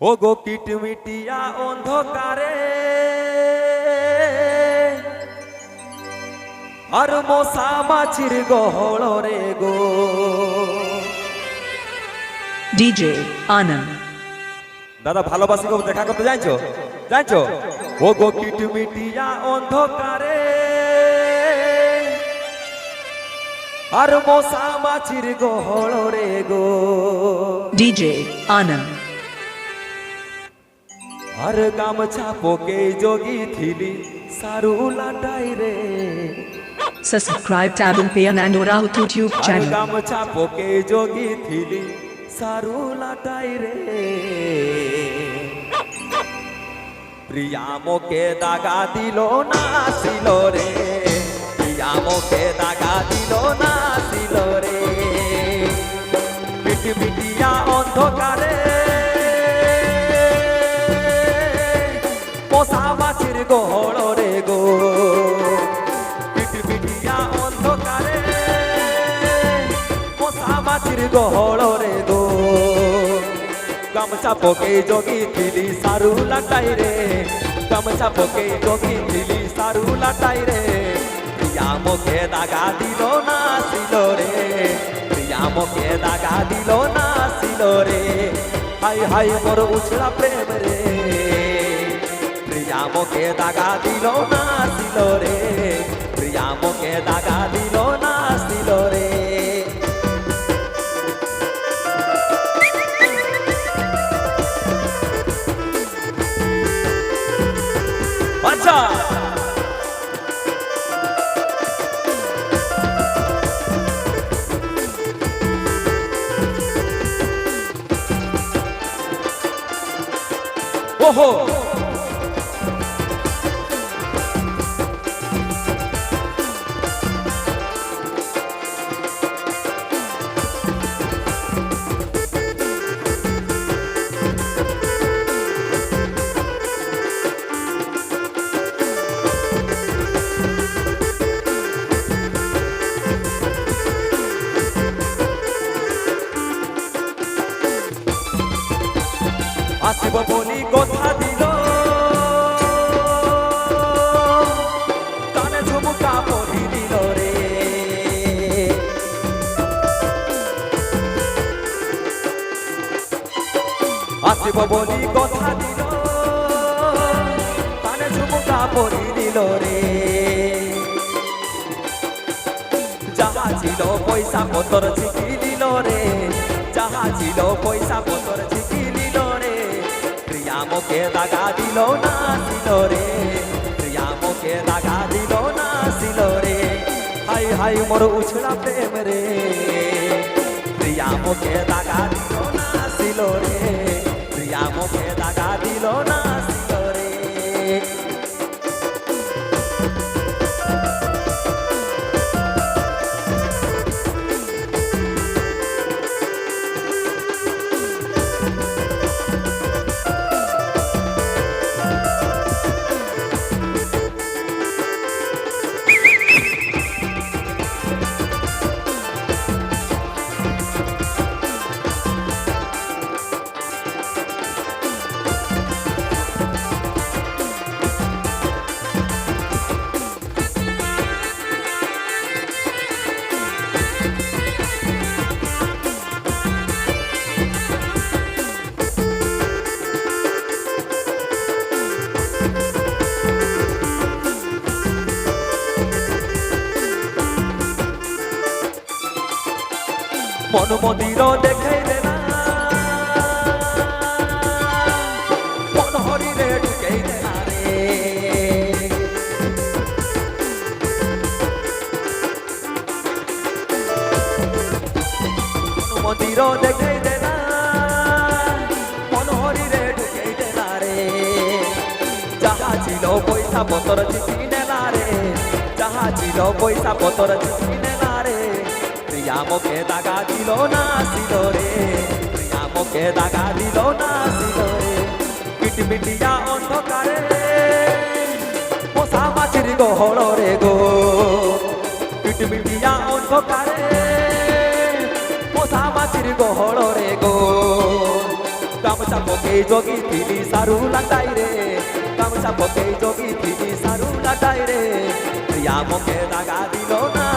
ও গো কিটমিটিয়া অন্ধকারে। আর মশা মাছির গহল রে গো। DJ Anand. দাদা ভালোবাসি গো দেখা করতে জানছো? জানছো? ও গো কিটমিটিয়া অন্ধকারে। আর মশা মাছির গহল রে গো। DJ Anand. আর গামছা পোকে যোগী থিলি সারু লাটাই রে Subscribe tab and pay Anand Rao YouTube R channel. গামছা পোকে যোগী থিলি সারু লাটাই রে প্রিয়া মোকে দাগা দিল না ছিল রে প্রিয়া মোকে দাগা দিল না ছিল রে মিটি মিটিয়া অন্ধকারে গহল রে গো। পিটি পিটিয়া অন্ধকারে মশা মাছির গহল রে গো। গামছা পকে যোগী থিলি সারু লাটাই রে। গামছা পকে যোগী থিলি সারু লাটাই রে। প্রিয়া মুখে দাগা দিল না ছিল রে। প্রিয়া মুখে দাগা দিল না ছিল রে। হাই হাই মোর উছড়া প্রেম রে। প্রিয়া মুখে দাগা দিল না ছিল রে। প্রিয়া মুখে দাগা দিল না ছিল রে। আচ্ছা। ওহো। আসিব বলি কথা দিল। কানে ঝুমুকা পরি দিল রে। আসিব বলি কথা দিল। কানে ঝুমুকা পরি দিল রে। যাহা ছিল পয়সা পতর ছিকি দিল রে। যাহা ছিল পয়সা পতর প্রিয়া দাগা দিল না ছিল রে। প্রিয়া দাগা দিল না ছিল রে। হাই হাই, মোর উছড়া প্রেম রে। প্রিয়া দাগা দিল না ছিল রে। প্রিয়া দাগা দিল না মন মন্দির দেখাইলে না মন হরিরে ঢুকাইলে না রে। মন মন্দির মন রে। যাহা ছিল পয়সা পতর চিঠি নেলা রে। যাহা ছিল পয়সা পতর চিঠি নেলা রে প্রিয়া মোকে দাগা দিল না ছিল রে। প্রিয়া মোকে দাগা দিল না ছিল রে। কিটমিটিয়া অন্ধকারে। মশা মাছির গহল রে গো। কিটমিটিয়া অন্ধকারে। মশা মাছির গহল রে গো। গামছা পকেই যোগী থিলি সারু লাটাই রে। গামছা পকেই যোগী থিলি সারু লাটাই রে। প্রিয়া মুখে দাগা দিল না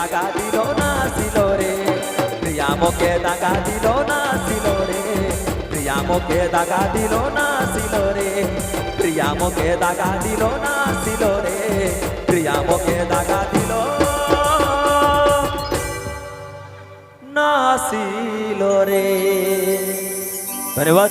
মুখে দাগা দিল না ছিল রে প্রিয়া মুখে দাগা দিল না ছিল রে প্রিয়া মুখে দাগা দিল না ছিল রে প্রিয়া মুখে দাগা দিল না ছিল রে প্রিয়া মুখে দাগা দিল না ছিল রে ধন্যবাদ